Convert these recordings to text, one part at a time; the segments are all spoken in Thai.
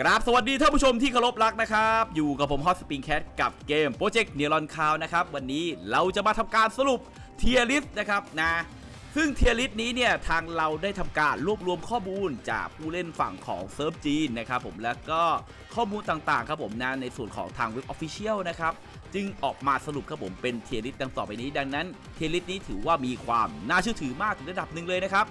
กราบสวัสดีท่านผู้ชมที่เคารพรักนะครับ อยู่กับผมฮอตสปริงแคทกับเกมโปรเจกต์เนลอนคาวนะครับ วันนี้เราจะมาทำการสรุปเทียริสนะครับนะซึ่งเทียริสนี้เนี่ย ทางเราได้ทำการรวบรวมข้อมูลจากผู้เล่นฝั่งของเซิร์ฟจีนนะครับผมแล้วก็ข้อมูลต่างๆครับผมนะในส่วนของทางเว็บออฟฟิเชียลนะครับจึงออกมาสรุปครับผมเป็นเทียริสดังต่อไปนี้ดังนั้นเทียริสนี้ถือว่ามีความน่าเชื่อถือมากถึงระดับหนึ่งเลยนะครับ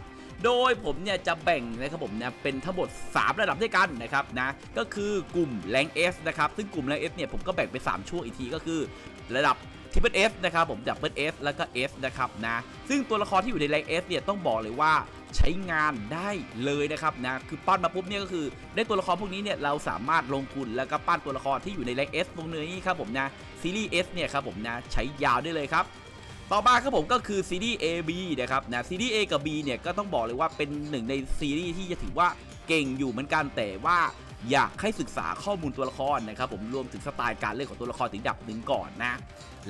โดยผมเนี่ยจะแบ่งนะครับผมนะเป็นทั้งหมด 3 ระดับด้วยกันนะครับนะก็คือกลุ่มแรง S นะครับซึ่งกลุ่มแรง S เนี่ยผมก็แบ่งเป็น3ช่วงอีกทีก็คือ ระดับทิปเปิลเอสนะครับผมดับเบิลเอสแล้วก็ S นะครับนะซึ่งตัวละครที่อยู่ในแรง S เนี่ยต้องบอกเลยว่าใช้งานได้เลยนะครับนะคือปั้นมาปุ๊บเนี่ยก็คือได้ตัวละครพวกนี้เนี่ยเราสามารถลงทุนแล้วก็ปั้นตัวละครที่อยู่ในแรง S ตรงนี้ครับผมนะซีรีส์ S เนี่ยครับผมนะใช้ยาวได้เลยครับ ต่อมาครับผมก็คือซีรีส์ A B นะครับนะซีรีส์ A กับ B เนี่ยก็ต้องบอกเลยว่าเป็นหนึ่งในซีรีส์ที่จะถือว่าเก่งอยู่เหมือนกันแต่ว่าอยากให้ศึกษาข้อมูลตัวละครนะครับผมรวมถึงสไตล์การเล่นของตัวละครถึงดับหนึ่งก่อนนะ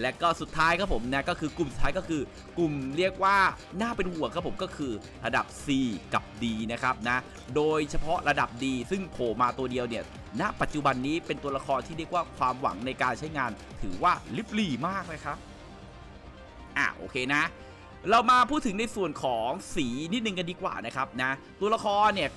และก็สุดท้ายครับผมนะก็คือกลุ่มสุดท้ายก็คือกลุ่มเรียกว่าน่าเป็นห่วงครับผมก็คือระดับ C กับ D นะครับนะโดยเฉพาะระดับ D ซึ่งโผล่มาตัวเดียวเนี่ยณปัจจุบันนี้เป็นตัวละครที่เรียกว่าความหวังในการใช้งานถือว่าลิบลี่มากนะครับ อะโอเคนะ เรามาพูดถึงในส่วนของสีนิดนึงกันดีกว่านะครับนะ ตัวละครเนี่ย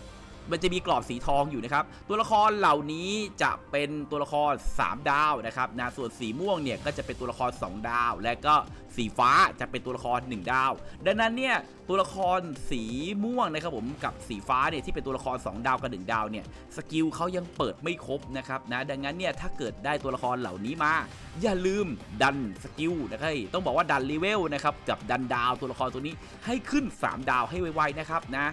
มันจะมีกรอบสีทองอยู่นะครับ ตัวละครเหล่านี้จะเป็นตัวละคร 3 ดาวนะครับนะส่วนสีม่วงเนี่ยก็จะเป็นตัวละคร 2 ดาว และก็สีฟ้าจะเป็นตัวละคร 1 ดาว ดังนั้นเนี่ยตัวละครสีม่วงนะครับผมกับสีฟ้าเนี่ยที่เป็นตัวละคร 2 ดาวกับ1ดาวเนี่ยสกิลเขายังเปิดไม่ครบนะครับนะดังนั้นเนี่ยถ้าเกิดได้ตัวละครเหล่านี้มา อย่าลืมดันสกิลนะครับต้องบอกว่าดันเลเวลนะครับกับดันดาวตัวละครตัวนี้ให้ขึ้น 3 ดาวให้ไวๆนะครับนะ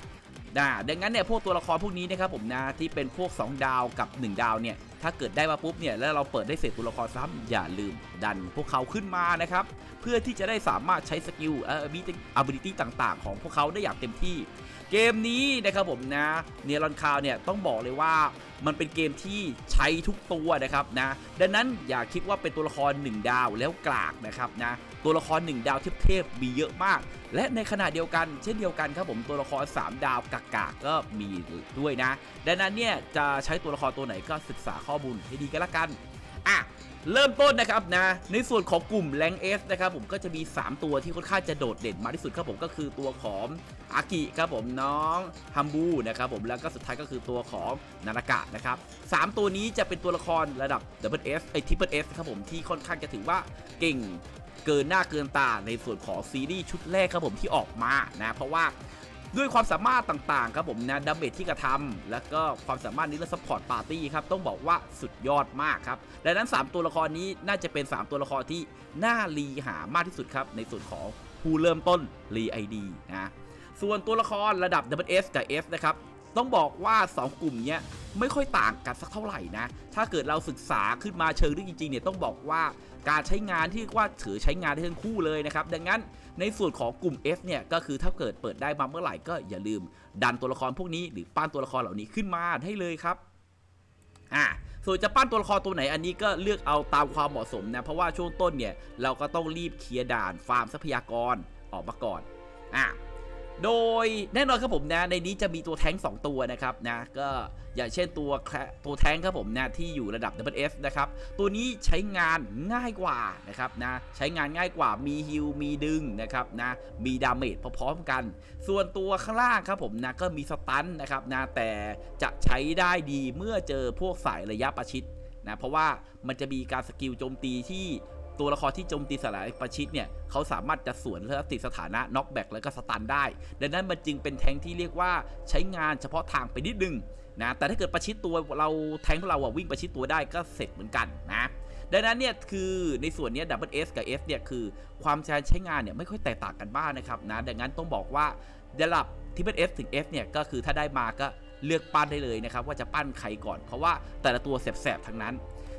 นะดังนั้นเนี่ยพวกตัวละครพวกนี้นะครับผมนะที่เป็นพวก 2 ดาวกับ 1 ดาวเนี่ยถ้าเกิดได้มาปุ๊บเนี่ยแล้วเราเปิดได้เศษตัวละครซ้ำอย่าลืม ดันพวกเขาขึ้นมานะครับเพื่อที่จะได้สามารถใช้สกิลเอ่อบิลิตี้ต่าง ๆ ของพวกเขาได้อย่างเต็มที่ เกมนี้นะครับผมนะเนลอนคาวเนี่ยต้องบอกเลยว่ามันเป็นเกมที่ใช้ทุกตัวนะครับนะดังนั้นอย่าคิดว่าเป็นตัวละคร 1 ดาวแล้วกลากนะครับนะตัวละคร 1 ดาวเทพๆมีเยอะมาก และในขณะเดียวกัน เช่นเดียวกันครับผมตัวละคร 3 ดาวกากๆก็มีด้วยนะ ดังนั้นเนี่ยจะใช้ตัวละครตัวไหนก็ศึกษาข้อมูลให้ดีกันละกัน อะเริ่มต้นนะครับนะในส่วนของกลุ่มแรงเอสนะครับผมก็จะมี 3 ตัวที่ค่อนข้างจะโดดเด่นมากที่สุดครับผมก็คือตัวของอากิครับผมน้องฮัมบูนะครับผมแล้วก็สุดท้ายก็คือตัวของนารากะนะครับสามตัวนี้จะเป็นตัวละครระดับ Double S ไอ Triple S ครับผมที่ค่อนข้างจะถือว่าเก่งเกินหน้าเกินตาในส่วนของซีรีส์ชุดแรกครับผมที่ออกมานะเพราะว่า ด้วยความสามารถต่างๆครับผมนะดัมเบลที่กระทำแล้วก็ความสามารถในเรื่องซัพพอร์ตปาร์ตี้ครับต้องบอกว่าสุดยอดมากครับดังนั้น 3 ตัวละครนี้น่าจะเป็น 3 ตัวละครที่น่ารีหามากที่สุดครับในส่วนของผู้เริ่มต้นรีไอดีนะส่วนตัวละครระดับ WS กับ S นะครับ ต้องบอกว่า 2 กลุ่มเนี้ยไม่ค่อยต่างกันสักเท่าไหร่นะ ถ้าเกิดเราศึกษาขึ้นมาเชิงลึกจริงๆเนี่ยต้องบอกว่าการใช้งานที่ว่าถือใช้งานได้ทั้งคู่เลยนะครับ ดังนั้นในส่วนของกลุ่ม F เนี่ยก็คือถ้าเกิดเปิดได้มาเมื่อไหร่ก็อย่าลืม ดันตัวละครพวกนี้หรือปั้นตัวละครเหล่านี้ขึ้นมาได้เลยครับอ่าส่วนจะปั้นตัวละครตัวไหนอันนี้ก็เลือกเอาตามความเหมาะสมนะเพราะว่าช่วงต้นเนี่ยเราก็ต้องรีบเคลียร์ด่านฟาร์มทรัพยากรออกมาก่อนอ่า โดยแน่นอนครับผมนะในนี้จะมีตัวแท้ง2ตัวนะครับนะก็อย่างเช่นตัวแคลตัวแท้งครับผมนะที่อยู่ระดับ WS นะครับตัวนี้ใช้งานง่ายกว่านะครับนะใช้งานง่ายกว่ามีฮิลมีดึงนะครับนะมีดาเมจพร้อมๆกัน ส่วนตัวข้างล่างครับผมนะก็มีสตันนะครับนะแต่จะใช้ได้ดีเมื่อเจอพวกสายระยะประชิดนะเพราะว่ามันจะมีการสกิลโจมตีที่ ตัวละครที่โจมตีสลายประชิดเนี่ยเขาสามารถจะสวนและติดสถานะน็อกแบ็กแล้วก็สตันได้ ดังนั้นมันจึงเป็นแทงที่เรียกว่าใช้งานเฉพาะทางไปนิดนึงนะแต่ถ้าเกิดประชิดตัวเราแทงของเราอะวิ่งประชิดตัวได้ก็เสร็จเหมือนกันนะดังนั้นเนี่ยคือในส่วนเนี้ย Double S กับ S เนี่ยคือความใช้ใช้งานเนี่ยไม่ค่อยแตกต่างกันบ้างนะครับนะดังนั้นต้องบอกว่าระดับที่เป็น S ถึง F เนี่ยก็คือถ้าได้มาก็เลือกปั้นได้เลยนะครับว่าจะปั้นใครก่อนเพราะว่าแต่ละตัวแสบๆทั้งนั้น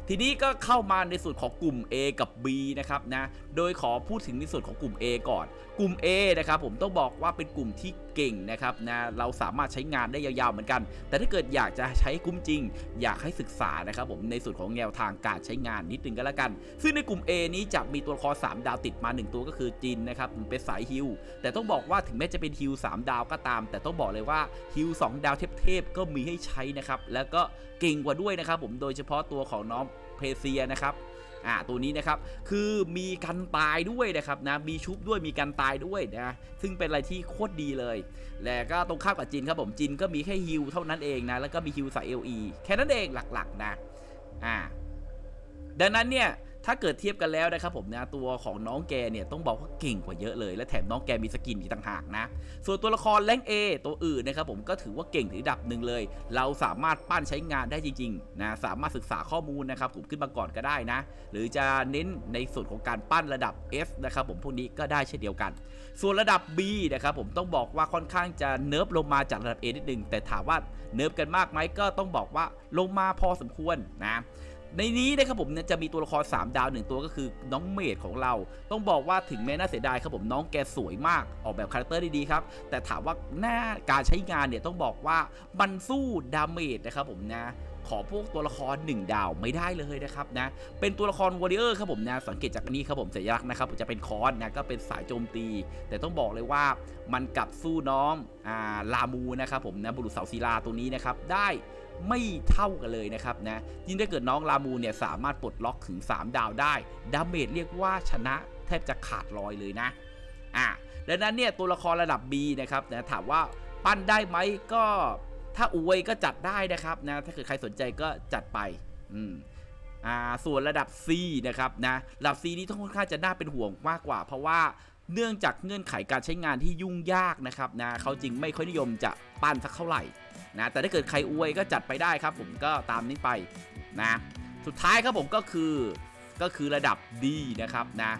ทีนี้ก็เข้ามาในส่วนของกลุ่ม A กับ B นะครับนะ โดยขอพูดถึงในส่วนของกลุ่ม A ก่อนกลุ่ม A นะครับผมต้องบอกว่าเป็นกลุ่มที่เก่งนะครับนะเราสามารถใช้งานได้ยาวๆเหมือนกัน แต่ถ้าเกิดอยากจะใช้คุ้มจริง อยากให้ศึกษานะครับผมในส่วนของแนวทางการใช้งานนิดนึงก็แล้วกัน ซึ่งในกลุ่ม A นี้จะมีตัวละคร3ดาวติดมา 1 ตัวก็คือจินนะครับมันเป็นสายฮิลแต่ต้องบอกว่าถึงแม้จะเป็นฮิล3ดาวก็ตาม แต่ต้องบอกเลยว่าฮิล2ดาวเทพๆก็มีให้ใช้นะครับแล้วก็เก่งกว่าด้วยนะครับผมโดยเฉพาะตัวของน้องเพเซียนะครับ อ่าตัวนี้นะครับคือมีกันตายด้วยนะครับนะมีชุบด้วยมีกันตายด้วยนะซึ่งเป็นอะไรที่โคตรดีเลย และก็ตรงข้ามกับจินครับผมจินก็มีแค่ฮิลเท่านั้นเองนะแล้วก็มีฮิลสาย LE แค่นั้นเองหลักๆนะอ่าดังนั้นเนี่ย ถ้าเกิดเทียบกันแล้วนะครับผมนะตัวของน้องแกเนี่ยต้องบอกว่าเก่งกว่าเยอะเลย และแถมน้องแกมีสกินอีกต่างหากนะ ส่วนตัวละครแรงเอตัวอื่นนะครับผมก็ถือว่าเก่งถึงระดับหนึ่งเลย เราสามารถปั้นใช้งานได้จริงๆนะสามารถศึกษาข้อมูลนะครับผมขึ้นมาก่อนก็ได้นะ หรือจะเน้นในส่วนของการปั้นระดับ F นะครับผมพวกนี้ก็ได้เช่นเดียวกัน ส่วนระดับ B นะครับผมต้องบอกว่าค่อนข้างจะเนิร์ฟลงมาจากระดับ A นิดนึงแต่ถามว่าเนิร์ฟกันมากไหมก็ต้องบอกว่าลงมาพอสมควรนะ ในนี้นะครับผมเนี่ยจะมีตัวละคร 3 ดาวหนึ่งตัวก็คือน้องเมดของเรา ต้องบอกว่าถึงแม้น่าเสียดายครับผมน้องแกสวยมากออกแบบคาแรคเตอร์ดีๆครับ แต่ถามว่าหน้าการใช้งานเนี่ยต้องบอกว่ามันสู้ดาเมจนะครับผมนะ ขอพวกตัวละคร 1 ดาวไม่ได้เลยนะครับนะเป็นตัวละครวอริเออร์ครับผมนะสังเกตจากนี้ครับผมสัญลักษณ์นะครับจะเป็นคอนนะก็เป็นสายโจมตี แต่ต้องบอกเลยว่ามันกลับสู้น้องอ่าลามูนะครับผมนะบุรุษเสาศิลาตัวนี้นะครับได้ไม่เท่ากันเลยนะครับนะยิ่งถ้าเกิดน้องลามูเนี่ยสามารถปลดล็อกถึง 3 ดาวได้ ดาเมจเรียกว่าชนะแทบจะขาดลอยเลยนะอะดังนั้นเนี่ยตัวละครระดับ B นะครับนะถามว่าปั้นได้ไหมก็ ถ้าอวยก็จัดได้นะครับนะถ้าเกิดใครสนใจก็จัดไปอืมอ่าส่วนระดับ C นะครับนะระดับ C นี้ต้องค่อนข้างจะน่าเป็นห่วงมากกว่า เพราะว่าเนื่องจากเงื่อนไขการใช้งานที่ยุ่งยากนะครับนะเขาจริงไม่ค่อยนิยมจะปั้นสักเท่าไหร่นะแต่ถ้าเกิดใครอวยก็จัดไปได้ครับ ผมก็ตามนี้ไปนะสุดท้ายครับผมก็คือก็คือระดับ D นะครับนะ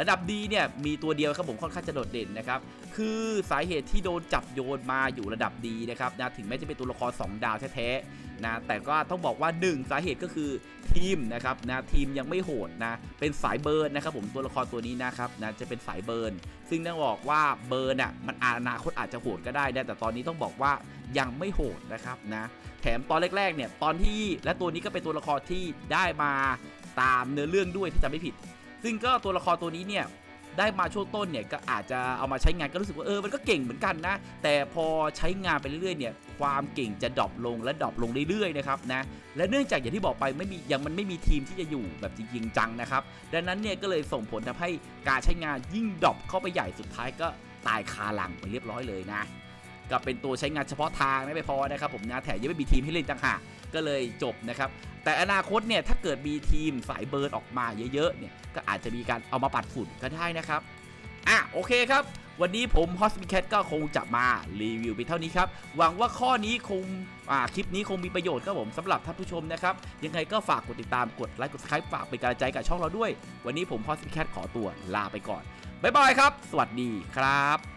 ระดับ D เนี่ยมีตัวเดียวครับผมค่อนข้างจะโดดเด่นนะครับคือสาเหตุที่โดนจับโยนมาอยู่ระดับ D นะครับนะถึงแม้จะเป็นตัวละคร 2 ดาวแท้ๆนะแต่ก็ต้องบอกว่า 1 สาเหตุก็คือทีมนะครับนะทีมยังไม่โหดนะเป็นสายเบิร์นนะครับผมตัวละครตัวนี้นะครับนะจะเป็นสายเบิร์นซึ่งต้องบอกว่าเบิร์นอะมันอนาคตอาจจะโหดก็ได้นะแต่ตอนนี้ต้องบอกว่ายังไม่โหดนะครับนะแถมตอนแรกๆเนี่ยตอนที่และตัวนี้ก็เป็นตัวละครที่ได้มาตามเนื้อเรื่องด้วยที่จำไม่ผิด ซึ่งก็ตัวละครตัวนี้เนี่ยได้มาช่วงต้นเนี่ยก็อาจจะเอามาใช้งานก็รู้สึกว่าเออมันก็เก่งเหมือนกันนะ แต่พอใช้งานไปเรื่อยๆเนี่ยความเก่งจะดรอปลงและดรอปลงเรื่อยๆนะครับนะและเนื่องจากอย่างที่บอกไปไม่มียังมันไม่มีทีมที่จะอยู่แบบจริงจังนะครับดังนั้นเนี่ยก็เลยส่งผลทำให้การใช้งานยิ่งดรอปเข้าไปใหญ่สุดท้ายก็ตายคาหลังไปเรียบร้อยเลยนะก็เป็นตัวใช้งานเฉพาะทางไม่พอนะครับผมนะแถมยังไม่มีทีมให้เล่นต่างหาก ก็เลยจบนะครับ แต่อนาคตเนี่ยถ้าเกิดมีทีมสายเบิร์นออกมาเยอะๆเนี่ยก็อาจจะมีการเอามาปัดฝุ่นก็ได้นะครับอะโอเคครับวันนี้ผม h o s p i c a t ก็คงจะมารีวิวไปเท่านี้ครับ หวังว่าข้อนี้คงอ่าคลิปนี้คงมีประโยชน์ครับผมสำหรับท่านผู้ชมนะครับ ยังไงก็ฝากกดติดตามกดไลค์กด subscribe ฝากเป็นกำลังใจกับช่องเราด้วย วันนี้ผม h o s p i c a t ขอตัวลาไปก่อน บ๊ายบายครับ สวัสดีครับ